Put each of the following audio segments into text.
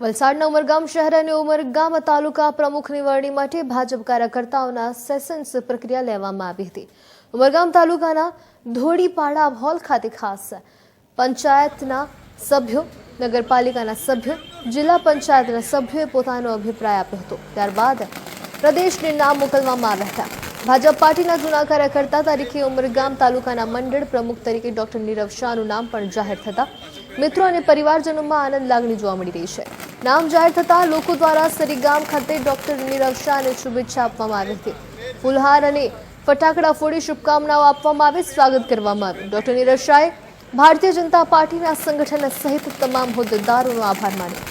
વલસાડના ઉમરગામ શહેર અને ઉમરગામ તાલુકા પ્રમુખ વરણી માટે ભાજપ કાર્યકર્તાઓના સેશન્સ પ્રક્રિયા લેવામાં આવી હતી. ઉમરગામ તાલુકાના ધોળીપાડા હોલ ખાતે ખાસ પંચાયતના સભ્યો, નગરપાલિકાના સભ્યો, જિલ્લા પંચાયતના સભ્યોએ પોતાનો અભિપ્રાય આપ્યો હતો. ત્યારબાદ પ્રદેશને નામ મોકલવામાં આવ્યા હતા. ભાજપ પાર્ટીના જૂના કાર્યકર્તા તરીકે ઉમરગામ તાલુકાના મંડળ પ્રમુખ તરીકે ડોક્ટર નીરવ શાહનું નામ પણ જાહેર થતા મિત્રો અને પરિવારજનોમાં આનંદ લાગણી જોવા મળી રહી છે. નામ જાહેર થતા લોકો દ્વારા સરીગામ ખાતે ડોક્ટર નીરવ શાહને શુભેચ્છા આપવામાં આવી હતી. ફુલહાર અને ફટાકડા ફોડી શુભકામનાઓ આપવામાં આવી, સ્વાગત કરવામાં આવ્યું. ડોક્ટર શાહે ભારતીય જનતા પાર્ટીના સંગઠન સહિત તમામ હોદ્દેદારોનો આભાર માન્યો.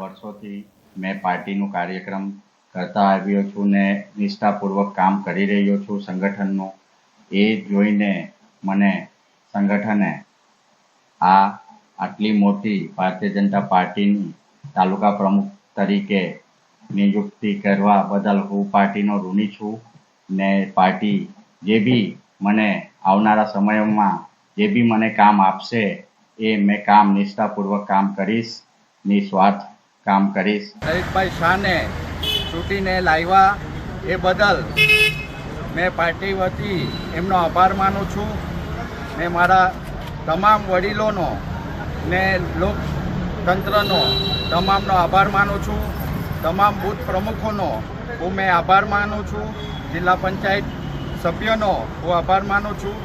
વર્ષોથી મેં પાર્ટીનું કાર્યક્રમ કરતા આવ્યો છું ને નિષ્ઠાપૂર્વક કામ કરી રહ્યો છું સંગઠનનું. એ જોઈને મને સંગઠને આ આટલી મોટી ભારતીય જનતા પાર્ટીની તાલુકા પ્રમુખ તરીકે નિયુક્તિ કરવા બદલ હું પાર્ટીનો ઋણી છું ને પાર્ટી જે બી મને આવનારા સમયોમાં જે બી મને કામ આપશે એ મેં કામ નિષ્ઠાપૂર્વક કામ કરીશ, નિસ્વાર્થ કામ કરીશ. હરીશભાઈ શાહને ચૂંટીને લાવ્યા એ બદલ મેં પાર્ટી વતી એમનો આભાર માનું છું. ને મારા તમામ વડીલોનો ને લોકતંત્રનો તમામનો આભાર માનું છું. તમામ બૂથ પ્રમુખોનો હું મેં આભાર માનું છું. જિલ્લા પંચાયત સભ્યોનો હું આભાર માનું છું.